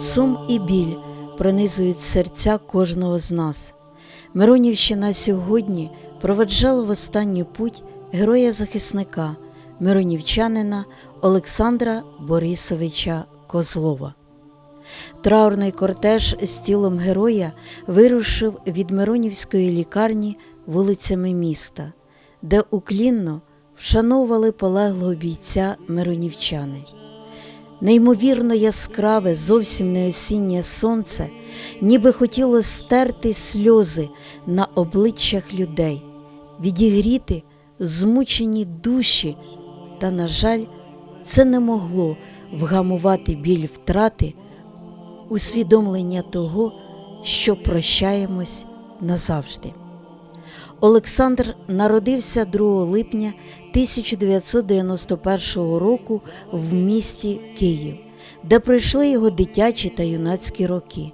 Сум і біль пронизують серця кожного з нас. Миронівщина сьогодні проведжала в останню путь героя-захисника, миронівчанина Олександра Борисовича Козлова. Траурний кортеж з тілом героя вирушив від Миронівської лікарні вулицями міста, де уклінно вшановували полеглого бійця миронівчани. Неймовірно яскраве, зовсім не осіннє сонце, ніби хотіло стерти сльози на обличчях людей, відігріти змучені душі, та, на жаль, це не могло вгамувати біль втрати, усвідомлення того, що прощаємось назавжди. Олександр народився 2 липня 1991 року в місті Київ, де пройшли його дитячі та юнацькі роки.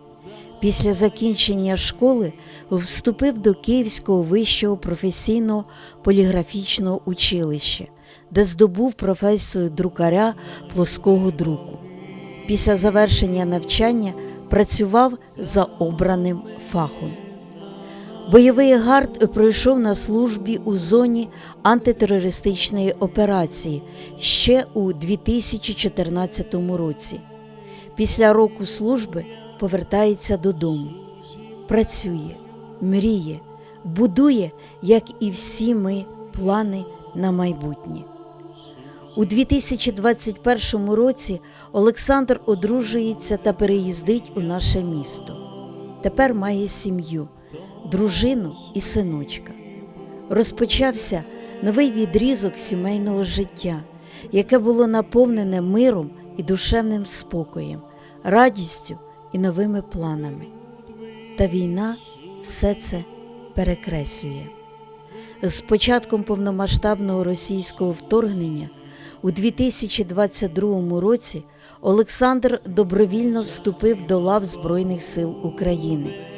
Після закінчення школи вступив до Київського вищого професійного поліграфічного училища, де здобув професію друкаря плоского друку. Після завершення навчання працював за обраним фахом. Бойовий гард пройшов на службі у зоні антитерористичної операції ще у 2014 році. Після року служби повертається додому, працює, мріє, будує, як і всі ми, плани на майбутнє. У 2021 році Олександр одружується та переїздить у наше місто. Тепер має сім'ю, дружину і синочка. Розпочався новий відрізок сімейного життя, яке було наповнене миром і душевним спокоєм, радістю і новими планами. Та війна все це перекреслює. З початком повномасштабного російського вторгнення у 2022 році Олександр добровільно вступив до лав Збройних сил України.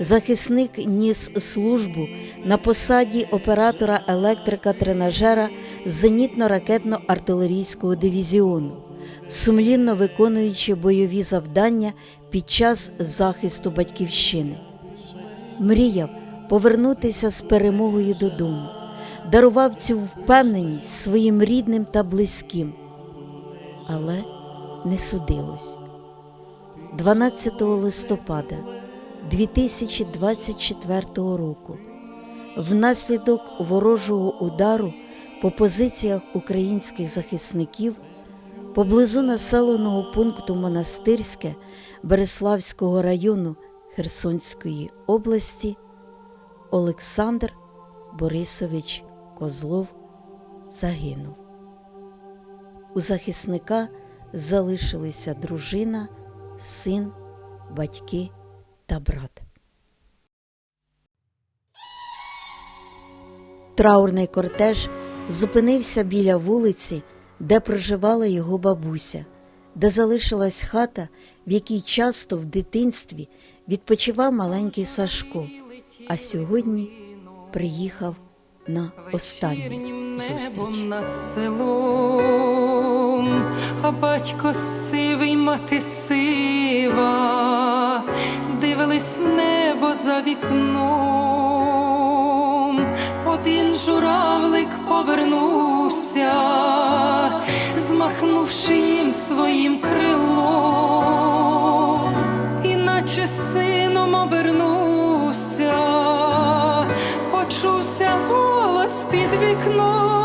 Захисник ніс службу на посаді оператора електрика тренажера зенітно-ракетно-артилерійського дивізіону, сумлінно виконуючи бойові завдання під час захисту батьківщини. Мріяв повернутися з перемогою додому, дарував цю впевненість своїм рідним та близьким, але не судилось. 12 листопада 2024 року внаслідок ворожого удару по позиціях українських захисників поблизу населеного пункту Монастирське Береславського району Херсонської області Олександр Борисович Козлов загинув. У захисника залишилися дружина, син, батьки та брат. Траурний кортеж зупинився біля вулиці, де проживала його бабуся, де залишилась хата, в якій часто в дитинстві відпочивав маленький Сашко, а сьогодні приїхав на останню зустріч. над селом, а батько сивий, мати сива, в небо за вікном. Один журавлик повернувся, змахнувши їм своїм крилом, іначе сином обернувся, почувся голос під вікном.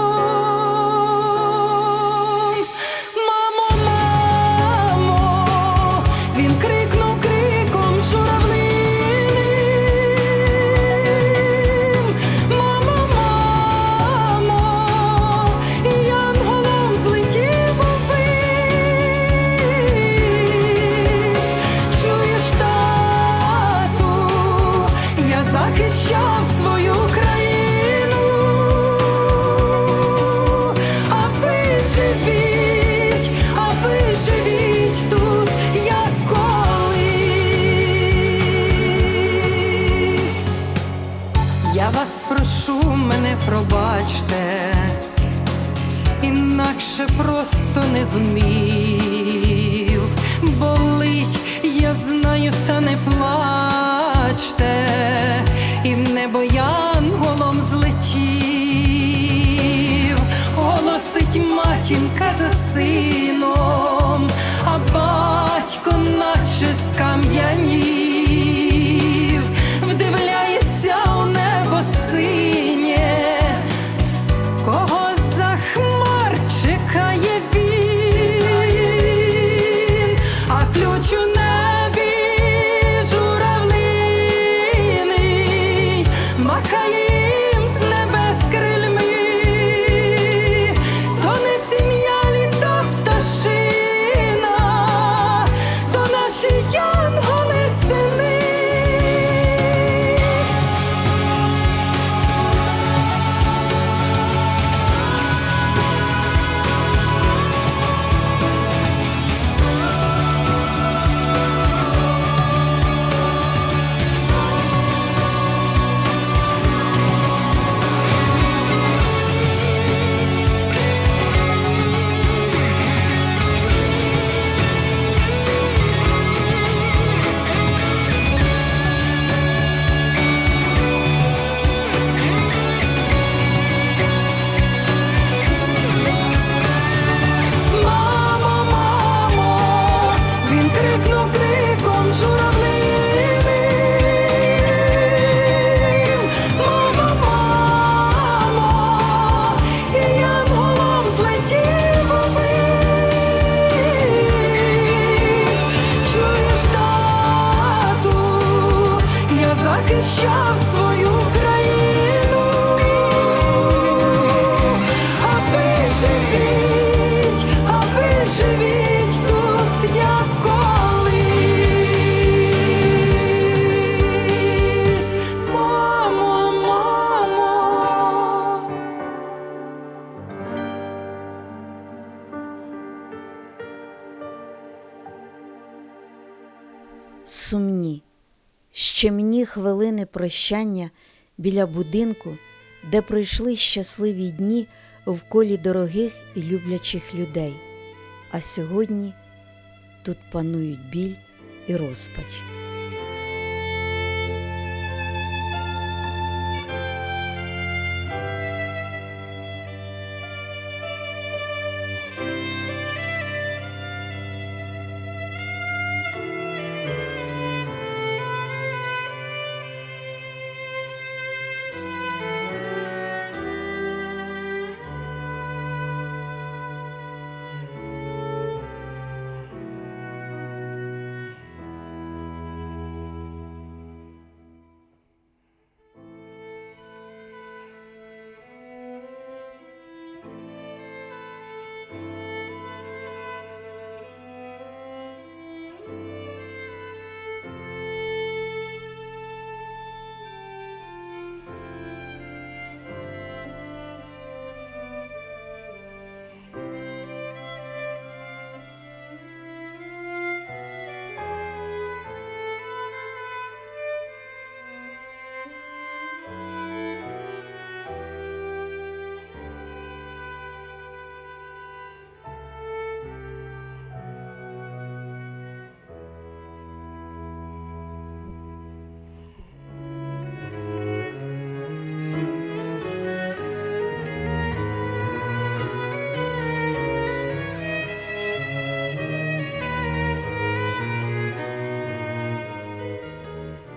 Хвилини прощання біля будинку, де пройшли щасливі дні в колі дорогих і люблячих людей. А сьогодні тут панують біль і розпач.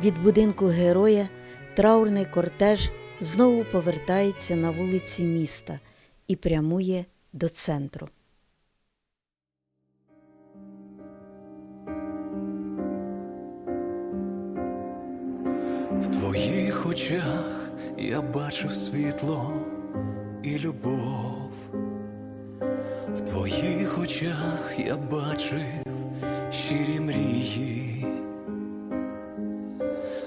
Від будинку героя траурний кортеж знову повертається на вулиці міста і прямує до центру. В твоїх очах я бачив світло і любов. В твоїх очах я бачив щирі мрії.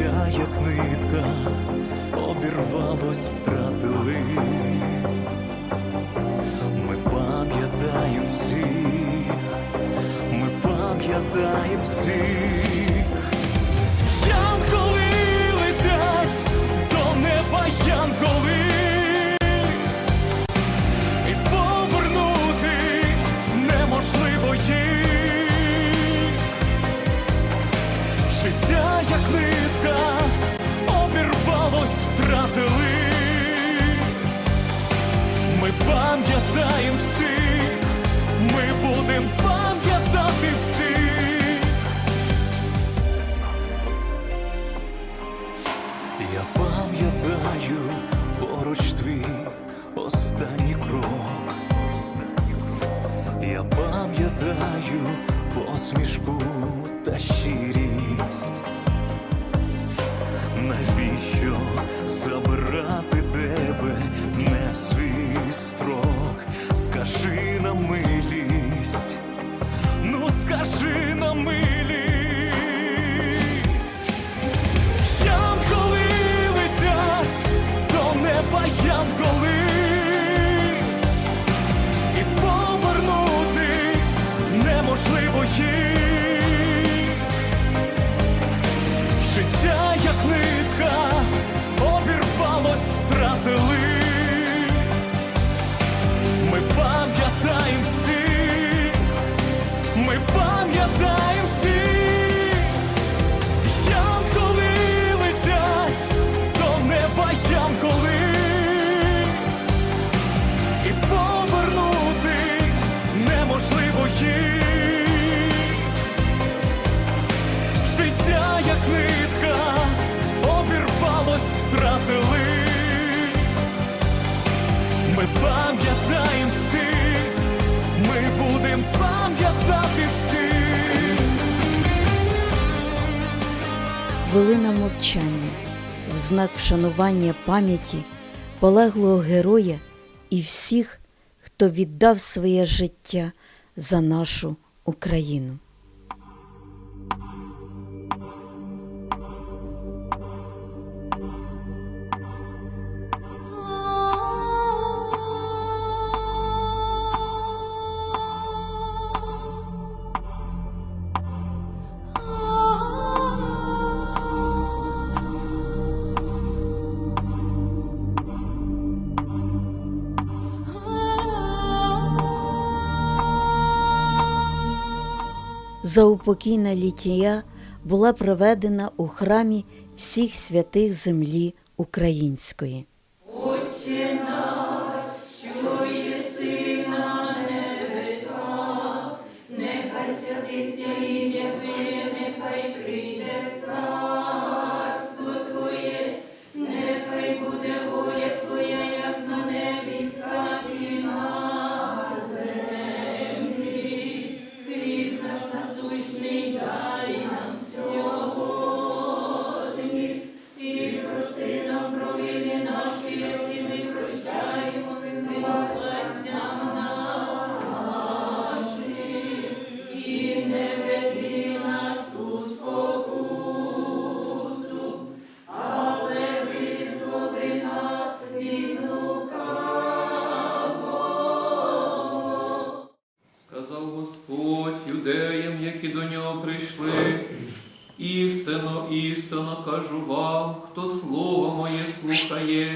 Життя, як нитка, обірвалось, втратили. Ми пам'ятаємо всіх, ми пам'ятаємо всіх. Скажи на милість. Янголи летять до неба янголи пам'ятати всі. Хвилина мовчання в знак вшанування пам'яті полеглого героя і всіх, хто віддав своє життя за нашу Україну. Заупокійна літія була проведена у храмі всіх святих землі української. Прийшли. Істинно, істинно кажу вам, хто слово моє слухає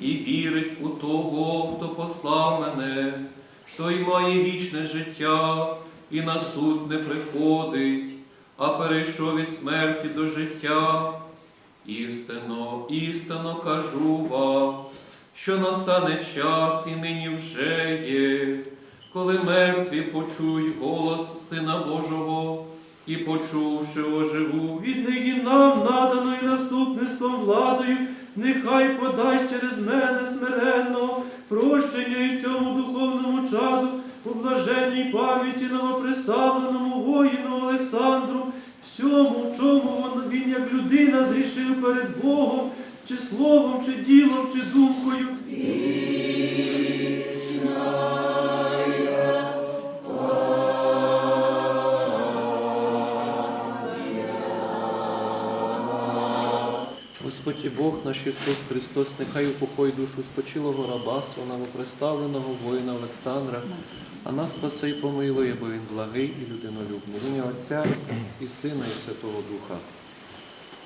і вірить у того, хто послав мене, той має вічне життя і на суд не приходить, а перейшов від смерті до життя. Істинно, істинно кажу вам, що настане час і нині вже є, коли мертві почують голос Сина Божого і почувши оживу, віднині нам наданою наступництвом владою, нехай подасть через мене смиренно прощення і цьому духовному чаду, у блаженній пам'яті новоприставленому воїну Олександру, всьому, в чому він- як людина зрішив перед Богом, чи словом, чи ділом, чи думкою. Господь і Бог наш Ісус Христос, нехай упокой душу спочилого раба новоприставленого воїна Олександра, а нас спаси і помилує, бо він благий і людинолюбний. В ім'я Отця і Сина, і Святого Духа.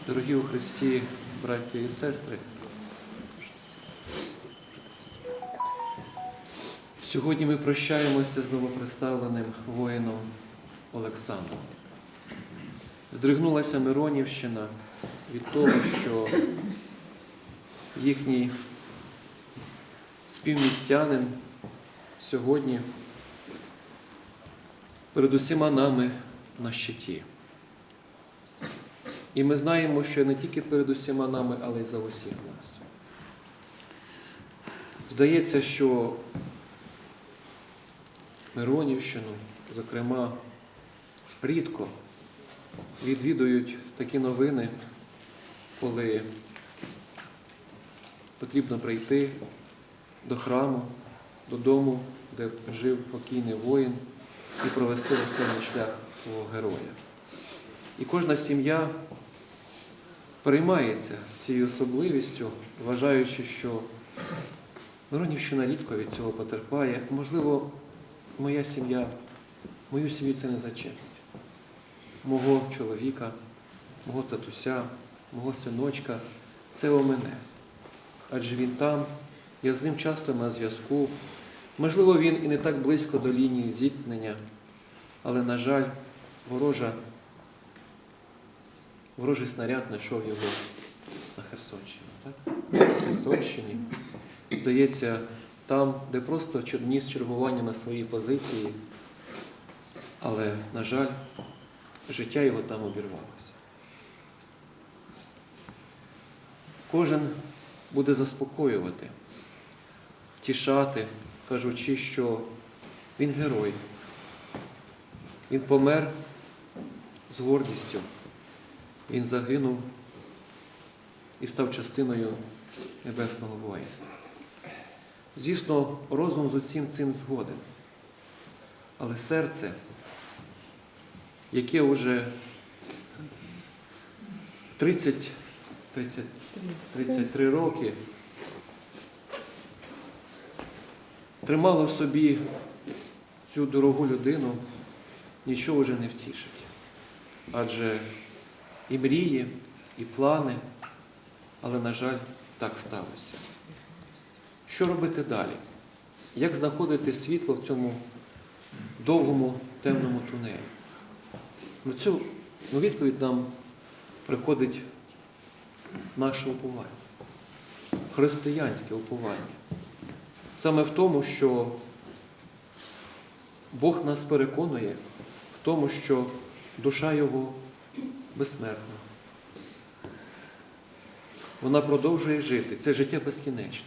Дорогі у Христі, браття і сестри, сьогодні ми прощаємося з новоприставленим воїном Олександром. Здригнулася Миронівщина від того, що їхній співмістянин сьогодні перед усіма нами на щиті. І ми знаємо, що не тільки перед усіма нами, але й за усіх нас. Здається, що Миронівщину, зокрема, рідко відвідують такі новини, коли потрібно прийти до храму, додому, де жив покійний воїн, і провести останній шлях свого героя. І кожна сім'я переймається цією особливістю, вважаючи, що Миронівщина рідко від цього потерпає. Можливо, моя сім'я, мою сім'ю це не зачепить мого чоловіка, мого татуся, мого синочка, це у мене. Адже він там, я з ним часто на зв'язку. Можливо, він і не так близько до лінії зіткнення, але, на жаль, ворожа, ворожий снаряд знайшов його на Херсонщині. Так? На Херсонщині, здається, там, де просто ніс чергування на своїй позиції, але, на жаль, життя його там обірвалося. Кожен буде заспокоювати, втішати, кажучи, що він герой. Він помер з гордістю. Він загинув і став частиною небесного воїнства. Звісно, розум з усім цим згоден. Але серце, яке вже 30, 30, 33 роки тримало в собі цю дорогу людину, нічого вже не втішить. Адже і мрії, і плани, але, на жаль, так сталося. Що робити далі? Як знаходити світло в цьому довгому темному тунелі? На цю ну, відповідь нам приходить наше уповання, християнське уповання. Саме в тому, що Бог нас переконує в тому, що душа Його безсмертна. Вона продовжує жити. Це життя безкінечне.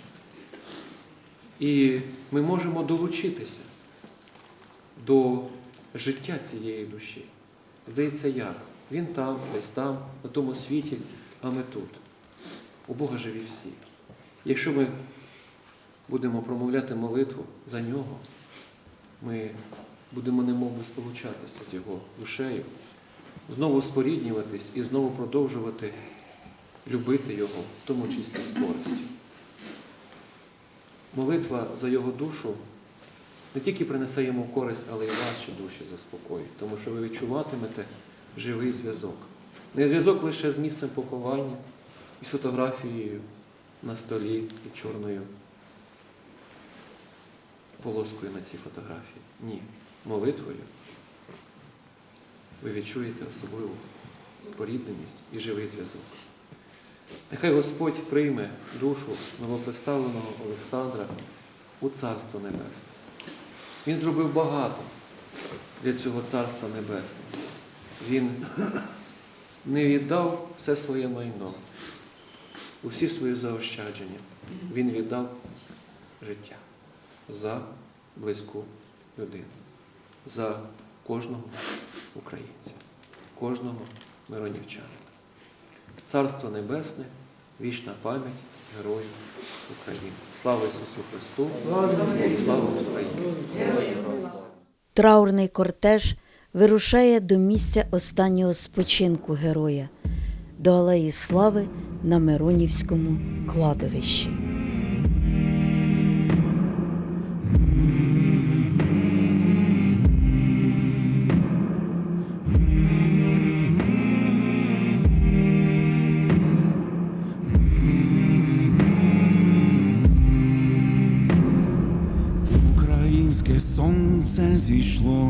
І ми можемо долучитися до життя цієї душі. Здається, як? Він там, десь там, на тому світі, а ми тут. У Бога живі всі. Якщо ми будемо промовляти молитву за нього, ми будемо немовби сполучатися з його душею, знову споріднюватись і знову продовжувати любити його, в тому числі з. Молитва за його душу не тільки принесе йому користь, але й ваші душі заспокоїть, тому що ви відчуватимете живий зв'язок. Не зв'язок лише з місцем поховання і фотографією на столі і чорною полоскою на цій фотографії. Ні. Молитвою ви відчуєте особливу спорідненість і живий зв'язок. Нехай Господь прийме душу новоприставленого Олександра у Царство Небесне. Він зробив багато для цього Царства Небесного. Він не віддав все своє майно, усі свої заощадження. Він віддав життя за близьку людину, за кожного українця, кожного миронівчанина. Царство Небесне, вічна пам'ять героїв України. Слава Ісусу Христу! Слава Україні! Траурний кортеж вирушає до місця останнього спочинку героя, до Алеї Слави на Миронівському кладовищі. Українське сонце зійшло,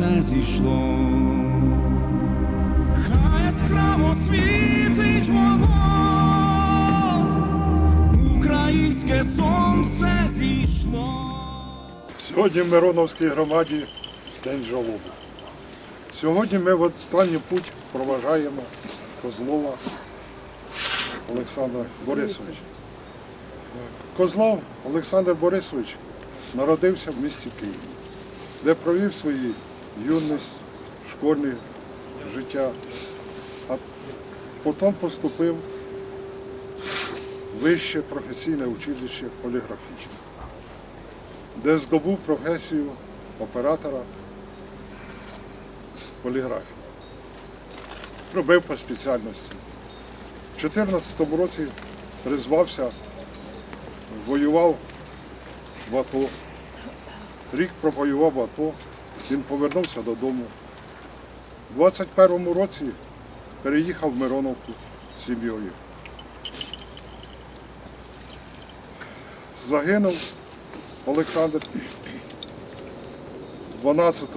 сонце зійшло, хай яскраво світить воно, українське сонце зійшло. Сьогодні в Мироновській громаді День жалоби. Сьогодні ми в останній путь проважаємо Козлова Олександра Борисовича. Козлов Олександр Борисович народився в місті Києві, де провів свою юність, школьне життя, а потім поступив в вище професійне училище поліграфічне де здобув професію оператора поліграфії. Робив по спеціальності. У 2014 році призвався, воював в АТО. Рік провоював в АТО, він повернувся додому. У 21-му році переїхав в Мироновку з сім'єю. Загинув Олександр 12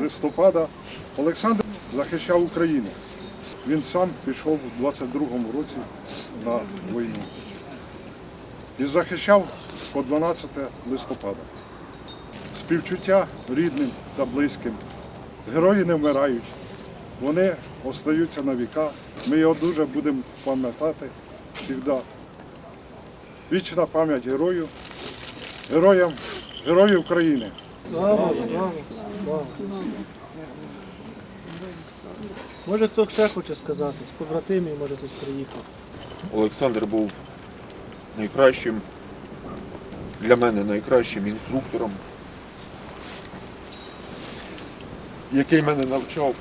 листопада Олександр захищав Україну. Він сам пішов у 22-му році на війну. І захищав по 12 листопада. Співчуття рідним та близьким. Герої не вмирають. Вони остаються на віка. Ми його дуже будемо пам'ятати завжди. Вічна пам'ять герою героям, героїв України. Слава, слава, слава. Може хто ще хоче сказати, з побратимів, може хтось приїхав. Олександр був найкращим, для мене найкращим інструктором, який мене навчав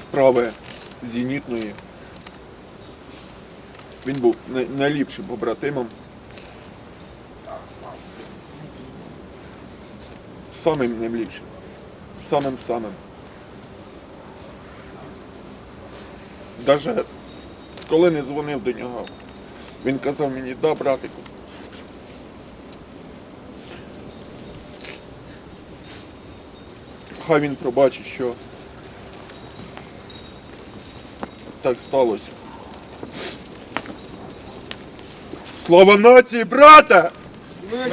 справи зенітної. Він був найліпшим побратимом. Самим найліпшим. Самим самим. Даже коли не дзвонив до нього, він казав мені, да, братику. Хай він пробачить, що так сталося. Слава нації, брата! від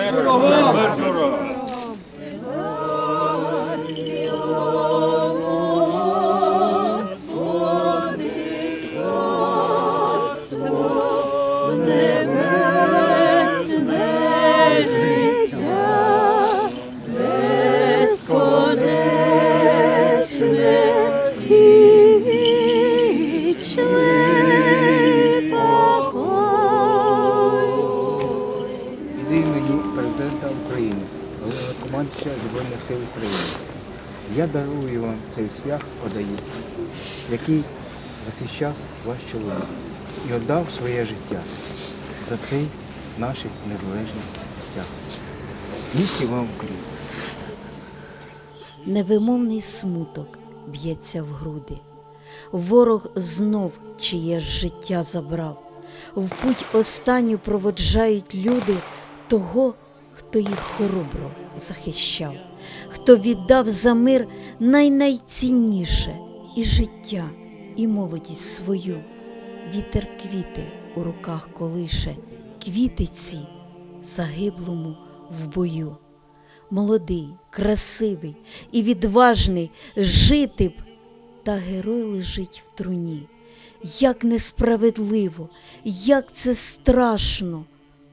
Збройних сил України. Я дарую вам цей свях подаю, який захищав ваш чоловік і віддав своє життя за цей наш незалежний стяг. Місті вам Україна! Невимовний смуток б'ється в груди. Ворог знов чиє ж життя забрав. В путь останню проводжають люди того, хто їх хоробро захищав, хто віддав за мир найнайцінніше і життя, і молодість свою. Вітер квіти у руках колише, квіти ці загиблому в бою молодий, красивий і відважний жити б, та герой лежить в труні. Як несправедливо, як це страшно,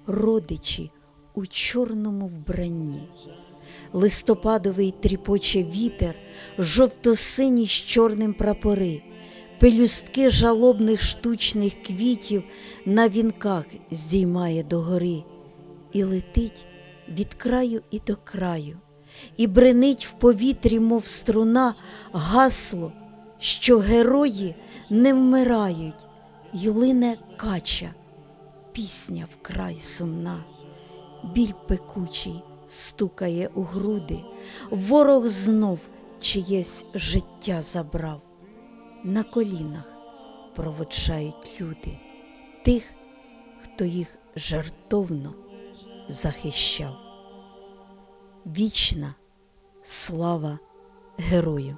родичі у чорному вбранні. Листопадовий тріпоче вітер, жовто-синій з чорним прапори, пелюстки жалобних штучних квітів на вінках здіймає догори і летить від краю і до краю, і бренить в повітрі, мов струна, гасло, що герої не вмирають, й лине кача, пісня вкрай сумна, біль пекучий стукає у груди, ворог знов чиєсь життя забрав. на колінах проводжають люди тих, хто їх жартовно захищав. Вічна слава герою!